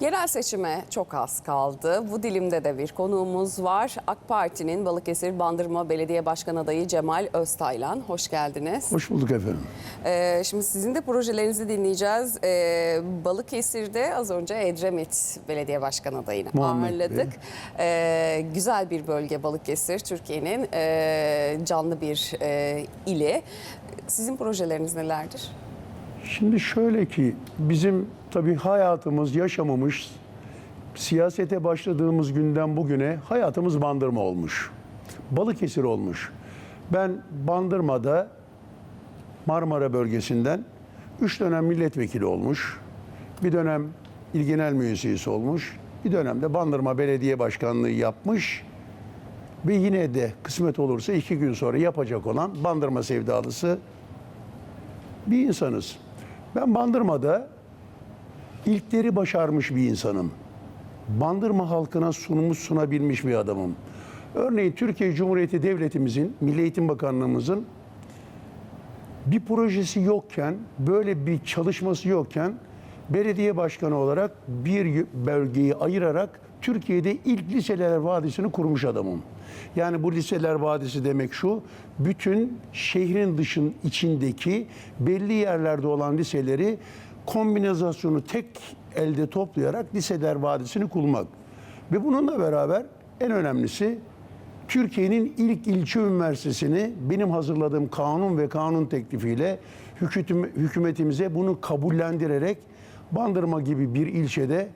Yerel seçime çok az kaldı. Bu dilimde de bir konuğumuz var. AK Parti'nin Balıkesir Bandırma Belediye Başkan adayı Cemal Öztaylan. Hoş geldiniz. Hoş bulduk efendim. Ee, şimdi sizin de projelerinizi dinleyeceğiz. Ee, Balıkesir'de az önce Edremit Belediye Başkan adayını Muhammed ağırladık. Ee, güzel bir bölge Balıkesir. Türkiye'nin e, canlı bir e, ili. Sizin projeleriniz nelerdir? Şimdi şöyle ki bizim tabii hayatımız, yaşamımız siyasete başladığımız günden bugüne hayatımız bandırma olmuş. Balıkesir olmuş. Ben Bandırma'da Marmara bölgesinden 3 dönem milletvekili olmuş. Bir dönem il genel müessesi olmuş. Bir dönemde Bandırma Belediye Başkanlığı yapmış. Ve yine de kısmet olursa iki gün sonra yapacak olan Bandırma sevdalısı bir insanız. Ben Bandırma'da ilkleri başarmış bir insanım. Bandırma halkına sunmuş sunabilmiş bir adamım. Örneğin Türkiye Cumhuriyeti Devletimizin, Milli Eğitim Bakanlığımızın bir projesi yokken, böyle bir çalışması yokken belediye başkanı olarak bir bölgeyi ayırarak Türkiye'de ilk liseler vadisini kurmuş adamım. Yani bu liseler vadisi demek şu, bütün şehrin dışın içindeki belli yerlerde olan liseleri kombinasyonu tek elde toplayarak liseler vadisini kurmak. Ve bununla beraber en önemlisi Türkiye'nin ilk ilçe üniversitesini benim hazırladığım kanun ve kanun teklifiyle hükümet- hükümetimize bunu kabullendirerek Bandırma gibi bir ilçede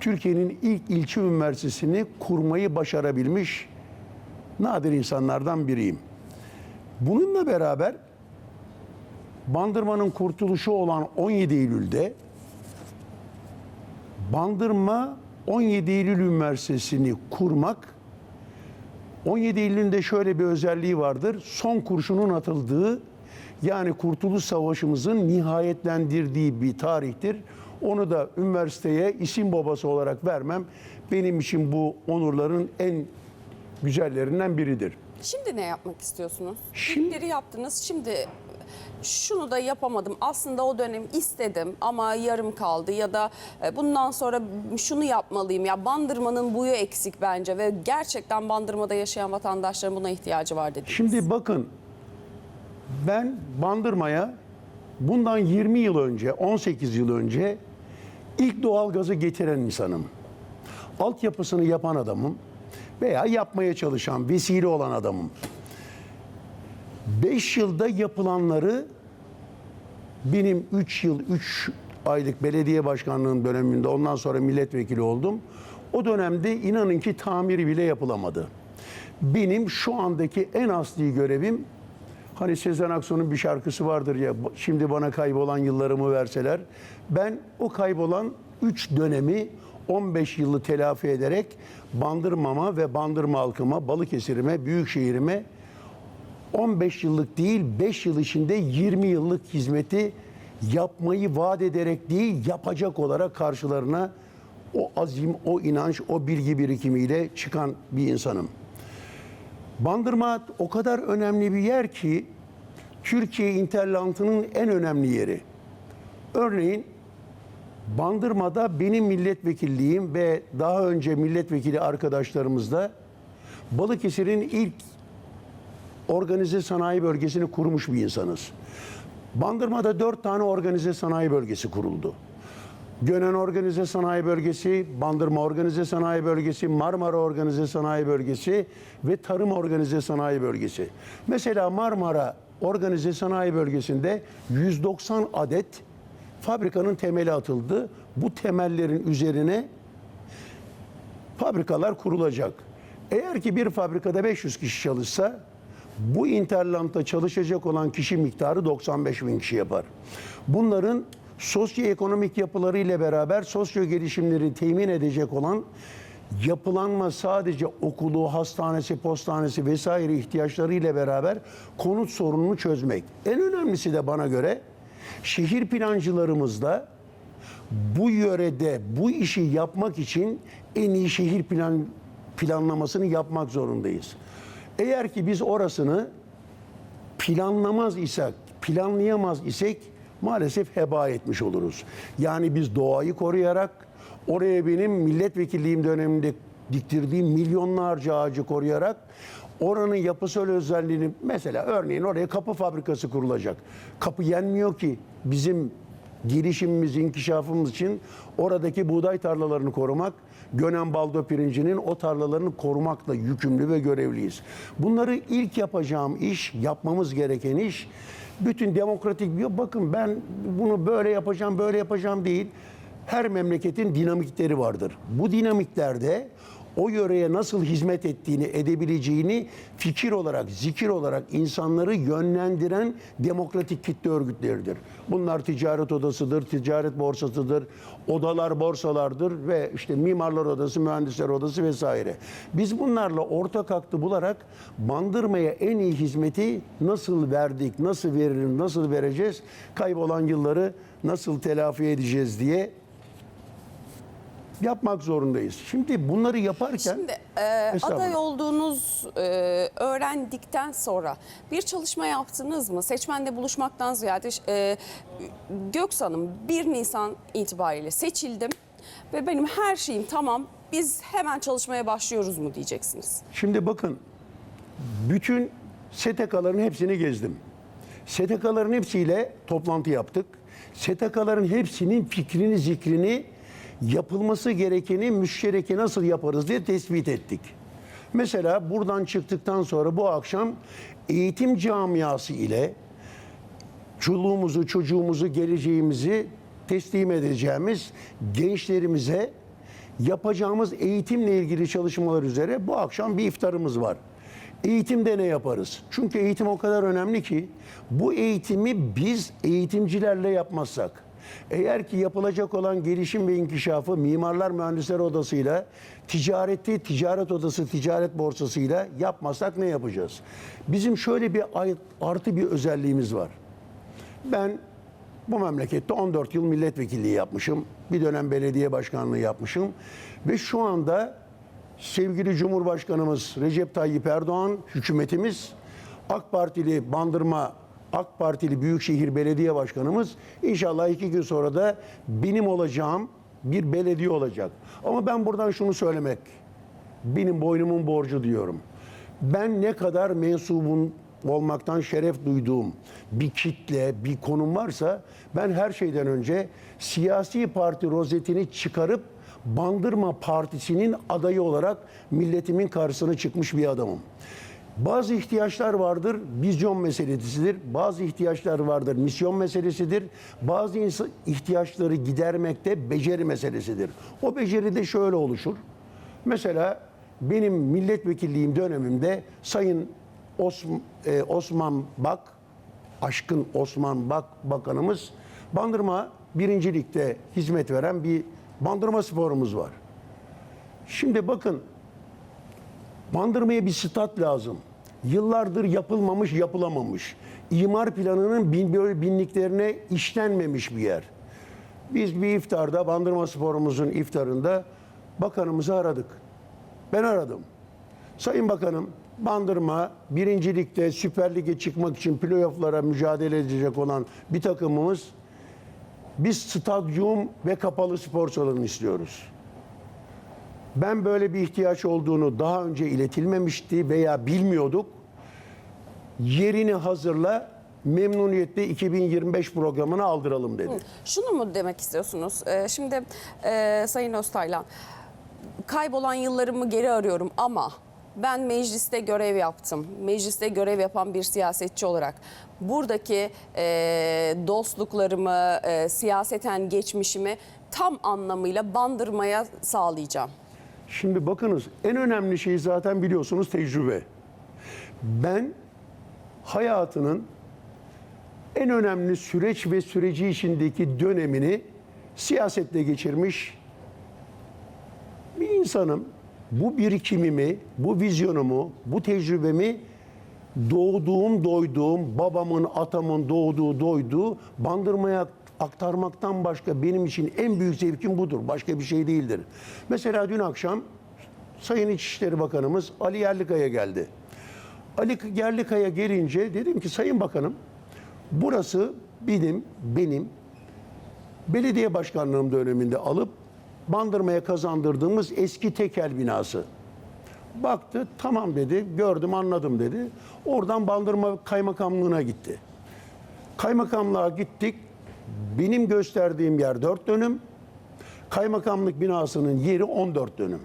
Türkiye'nin ilk ilçe üniversitesini kurmayı başarabilmiş nadir insanlardan biriyim. Bununla beraber Bandırma'nın kurtuluşu olan 17 Eylül'de Bandırma 17 Eylül Üniversitesi'ni kurmak 17 Eylül'ün de şöyle bir özelliği vardır. Son kurşunun atıldığı yani Kurtuluş Savaşımızın nihayetlendirdiği bir tarihtir. Onu da üniversiteye isim babası olarak vermem benim için bu onurların en güzellerinden biridir. Şimdi ne yapmak istiyorsunuz? Şimdi- İlkleri yaptınız. Şimdi şunu da yapamadım. Aslında o dönem istedim ama yarım kaldı ya da e, bundan sonra şunu yapmalıyım. Ya bandırmanın buyu eksik bence ve gerçekten bandırmada yaşayan vatandaşların buna ihtiyacı var dediniz. Şimdi bakın ben Bandırma'ya bundan 20 yıl önce, 18 yıl önce ilk doğalgazı getiren insanım. Altyapısını yapan adamım veya yapmaya çalışan, vesile olan adamım. 5 yılda yapılanları benim 3 yıl, 3 aylık belediye başkanlığım döneminde ondan sonra milletvekili oldum. O dönemde inanın ki tamiri bile yapılamadı. Benim şu andaki en asli görevim hani Sezen Aksu'nun bir şarkısı vardır ya şimdi bana kaybolan yıllarımı verseler. Ben o kaybolan 3 dönemi 15 yılı telafi ederek Bandırmama ve Bandırma halkıma, Balıkesir'ime, Büyükşehir'ime 15 yıllık değil 5 yıl içinde 20 yıllık hizmeti yapmayı vaat ederek değil yapacak olarak karşılarına o azim, o inanç, o bilgi birikimiyle çıkan bir insanım. Bandırma o kadar önemli bir yer ki Türkiye interlantının en önemli yeri. Örneğin Bandırma'da benim milletvekilliğim ve daha önce milletvekili arkadaşlarımızla Balıkesir'in ilk organize sanayi bölgesini kurmuş bir insanız. Bandırma'da dört tane organize sanayi bölgesi kuruldu. Gönen Organize Sanayi Bölgesi, Bandırma Organize Sanayi Bölgesi, Marmara Organize Sanayi Bölgesi ve Tarım Organize Sanayi Bölgesi. Mesela Marmara Organize Sanayi Bölgesi'nde 190 adet fabrikanın temeli atıldı. Bu temellerin üzerine fabrikalar kurulacak. Eğer ki bir fabrikada 500 kişi çalışsa bu interlanta çalışacak olan kişi miktarı 95 bin kişi yapar. Bunların sosyoekonomik yapıları ile beraber sosyo gelişimleri temin edecek olan yapılanma sadece okulu, hastanesi, postanesi vesaire ihtiyaçları ile beraber konut sorununu çözmek. En önemlisi de bana göre şehir plancılarımızda bu yörede bu işi yapmak için en iyi şehir plan planlamasını yapmak zorundayız. Eğer ki biz orasını planlamaz isek, planlayamaz isek maalesef heba etmiş oluruz. Yani biz doğayı koruyarak oraya benim milletvekilliğim döneminde diktirdiğim milyonlarca ağacı koruyarak oranın yapısal özelliğini mesela örneğin oraya kapı fabrikası kurulacak. Kapı yenmiyor ki bizim gelişimimiz, inkişafımız için oradaki buğday tarlalarını korumak, Gönen Baldo pirincinin o tarlalarını korumakla yükümlü ve görevliyiz. Bunları ilk yapacağım iş, yapmamız gereken iş, bütün demokratik bir bakın ben bunu böyle yapacağım, böyle yapacağım değil. Her memleketin dinamikleri vardır. Bu dinamiklerde o yöreye nasıl hizmet ettiğini, edebileceğini fikir olarak, zikir olarak insanları yönlendiren demokratik kitle örgütleridir. Bunlar ticaret odasıdır, ticaret borsasıdır, odalar borsalardır ve işte mimarlar odası, mühendisler odası vesaire. Biz bunlarla ortak hattı bularak bandırmaya en iyi hizmeti nasıl verdik, nasıl verelim, nasıl vereceğiz, kaybolan yılları nasıl telafi edeceğiz diye yapmak zorundayız. Şimdi bunları yaparken Şimdi e, aday olduğunuz e, öğrendikten sonra bir çalışma yaptınız mı? Seçmenle buluşmaktan ziyade e, Göksu Hanım 1 Nisan itibariyle seçildim ve benim her şeyim tamam biz hemen çalışmaya başlıyoruz mu diyeceksiniz. Şimdi bakın bütün STK'ların hepsini gezdim. STK'ların hepsiyle toplantı yaptık. STK'ların hepsinin fikrini, zikrini, yapılması gerekeni, müştereki nasıl yaparız diye tespit ettik. Mesela buradan çıktıktan sonra bu akşam eğitim camiası ile çoluğumuzu, çocuğumuzu, geleceğimizi teslim edeceğimiz gençlerimize yapacağımız eğitimle ilgili çalışmalar üzere bu akşam bir iftarımız var. Eğitimde ne yaparız? Çünkü eğitim o kadar önemli ki bu eğitimi biz eğitimcilerle yapmazsak, eğer ki yapılacak olan gelişim ve inkişafı mimarlar mühendisler odasıyla, ticareti ticaret odası ticaret borsasıyla yapmasak ne yapacağız? Bizim şöyle bir artı bir özelliğimiz var. Ben bu memlekette 14 yıl milletvekilliği yapmışım. Bir dönem belediye başkanlığı yapmışım. Ve şu anda sevgili Cumhurbaşkanımız Recep Tayyip Erdoğan, hükümetimiz, AK Partili Bandırma, AK Partili Büyükşehir Belediye Başkanımız inşallah iki gün sonra da benim olacağım bir belediye olacak. Ama ben buradan şunu söylemek, benim boynumun borcu diyorum. Ben ne kadar mensubun olmaktan şeref duyduğum bir kitle, bir konum varsa ben her şeyden önce siyasi parti rozetini çıkarıp Bandırma Partisi'nin adayı olarak milletimin karşısına çıkmış bir adamım. Bazı ihtiyaçlar vardır, vizyon meselesidir. Bazı ihtiyaçlar vardır, misyon meselesidir. Bazı ihtiyaçları gidermekte beceri meselesidir. O beceri de şöyle oluşur. Mesela benim milletvekilliğim dönemimde Sayın Osm- e, Osman Bak, aşkın Osman Bak Bakanımız Bandırma birincilikte hizmet veren bir bandırma sporumuz var. Şimdi bakın Bandırmaya bir stat lazım. Yıllardır yapılmamış, yapılamamış. İmar planının bin, binliklerine işlenmemiş bir yer. Biz bir iftarda, Bandırma Sporumuzun iftarında bakanımızı aradık. Ben aradım. Sayın Bakanım, Bandırma birincilikte Süper Lig'e çıkmak için playofflara mücadele edecek olan bir takımımız biz stadyum ve kapalı spor salonu istiyoruz. Ben böyle bir ihtiyaç olduğunu daha önce iletilmemişti veya bilmiyorduk. Yerini hazırla, memnuniyetle 2025 programına aldıralım dedi. Şunu mu demek istiyorsunuz? Ee, şimdi e, Sayın Öztaylan, kaybolan yıllarımı geri arıyorum ama ben mecliste görev yaptım. Mecliste görev yapan bir siyasetçi olarak buradaki e, dostluklarımı, e, siyaseten geçmişimi tam anlamıyla bandırmaya sağlayacağım. Şimdi bakınız en önemli şey zaten biliyorsunuz tecrübe. Ben hayatının en önemli süreç ve süreci içindeki dönemini siyasetle geçirmiş bir insanım. Bu birikimimi, bu vizyonumu, bu tecrübemi doğduğum, doyduğum, babamın, atamın doğduğu, doyduğu bandırmaya aktarmaktan başka benim için en büyük zevkim budur. Başka bir şey değildir. Mesela dün akşam Sayın İçişleri Bakanımız Ali Yerlikaya geldi. Ali Yerlikaya gelince dedim ki Sayın Bakanım burası benim benim belediye başkanlığım döneminde alıp Bandırma'ya kazandırdığımız eski tekel binası. Baktı tamam dedi gördüm anladım dedi. Oradan Bandırma Kaymakamlığına gitti. Kaymakamlığa gittik. Benim gösterdiğim yer 4 dönüm. Kaymakamlık binasının yeri 14 dönüm.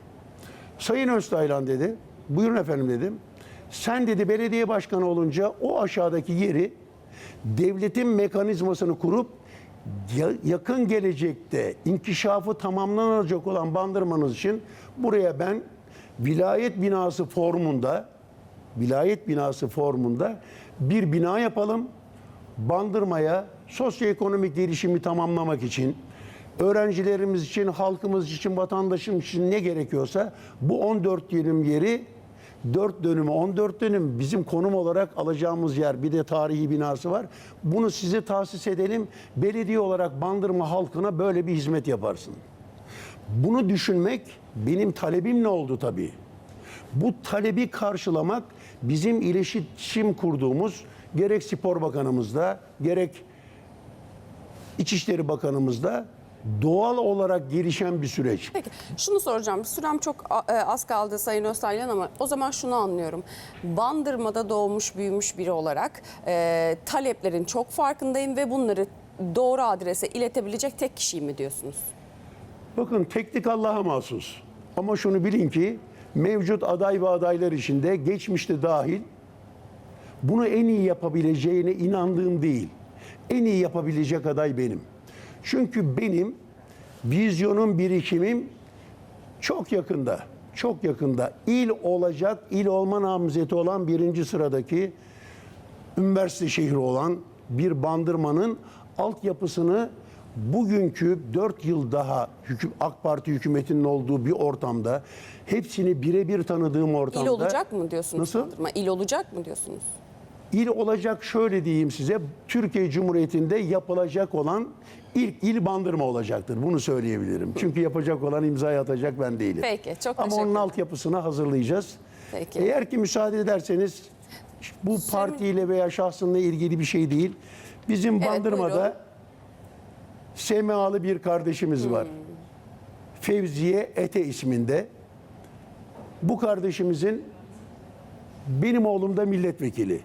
Sayın Öztaylan dedi. Buyurun efendim dedim. Sen dedi belediye başkanı olunca o aşağıdaki yeri devletin mekanizmasını kurup ya- yakın gelecekte inkişafı tamamlanacak olan bandırmanız için buraya ben vilayet binası formunda vilayet binası formunda bir bina yapalım. Bandırmaya sosyoekonomik gelişimi tamamlamak için öğrencilerimiz için, halkımız için, vatandaşımız için ne gerekiyorsa bu 14 dönüm yeri 4 dönümü 14 dönüm bizim konum olarak alacağımız yer bir de tarihi binası var. Bunu size tahsis edelim. Belediye olarak Bandırma halkına böyle bir hizmet yaparsın. Bunu düşünmek benim talebim ne oldu tabii. Bu talebi karşılamak bizim iletişim kurduğumuz gerek Spor Bakanımızda gerek İçişleri Bakanımızda doğal olarak gelişen bir süreç. Peki şunu soracağım. Sürem çok e, az kaldı Sayın Öztaylan ama o zaman şunu anlıyorum. Bandırma'da doğmuş büyümüş biri olarak e, taleplerin çok farkındayım ve bunları doğru adrese iletebilecek tek kişiyim mi diyorsunuz? Bakın teknik Allah'a mahsus. Ama şunu bilin ki mevcut aday ve adaylar içinde geçmişte dahil bunu en iyi yapabileceğine inandığım değil. En iyi yapabilecek aday benim. Çünkü benim vizyonum, birikimim çok yakında, çok yakında il olacak, il olma namzeti olan birinci sıradaki üniversite şehri olan bir bandırmanın altyapısını bugünkü 4 yıl daha hüküm, AK Parti hükümetinin olduğu bir ortamda hepsini birebir tanıdığım ortamda İl olacak mı diyorsunuz? Nasıl? Bandırma? İl olacak mı diyorsunuz? İl olacak şöyle diyeyim size. Türkiye Cumhuriyeti'nde yapılacak olan ilk il bandırma olacaktır. Bunu söyleyebilirim. Çünkü yapacak olan imzayı atacak ben değilim. Peki, çok Ama onun altyapısını hazırlayacağız. Peki. Eğer ki müsaade ederseniz bu partiyle veya şahsınla ilgili bir şey değil. Bizim Evet, Bandırma'da buyurun. SMA'lı bir kardeşimiz var. Fevziye Ete isminde. Bu kardeşimizin benim oğlum da milletvekili.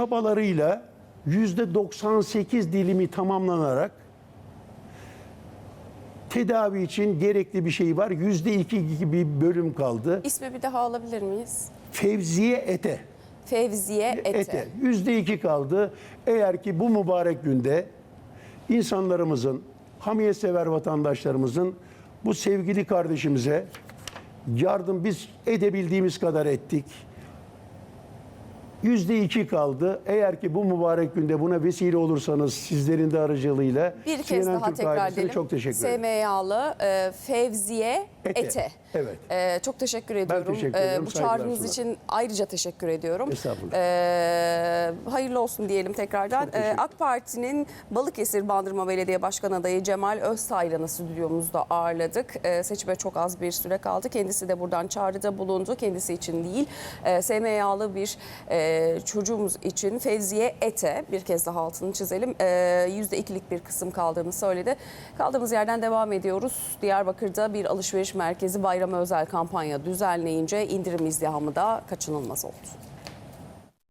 Çabalarıyla yüzde 98 dilimi tamamlanarak tedavi için gerekli bir şey var. Yüzde iki gibi bir bölüm kaldı. İsmi bir daha alabilir miyiz? Fevziye Ete. Fevziye Ete. Ete. Yüzde iki kaldı. Eğer ki bu mübarek günde insanlarımızın, hamiyetsever vatandaşlarımızın bu sevgili kardeşimize yardım biz edebildiğimiz kadar ettik. Yüzde iki kaldı. Eğer ki bu mübarek günde buna vesile olursanız sizlerin de aracılığıyla Bir kez CNN daha Türk tekrar edelim. çok teşekkür ederim. SMA'lı e, Fevziye Ete. Ete. Evet. E, çok teşekkür ediyorum. teşekkür E, ediyorum, bu çağrınız için ayrıca teşekkür ediyorum. Estağfurullah. E, hayırlı olsun diyelim tekrardan. Çok teşekkür E, AK Parti'nin Balıkesir Bandırma Belediye Başkan adayı Cemal Öztaylan'ı stüdyomuzda ağırladık. E, seçime çok az bir süre kaldı. Kendisi de buradan çağrıda bulundu. Kendisi için değil. E, SMA'lı bir e, çocuğumuz için Fevziye Ete bir kez daha altını çizelim. E, %2'lik bir kısım kaldığını söyledi. Kaldığımız yerden devam ediyoruz. Diyarbakır'da bir alışveriş merkezi bayrama özel kampanya düzenleyince indirim izdihamı da kaçınılmaz oldu.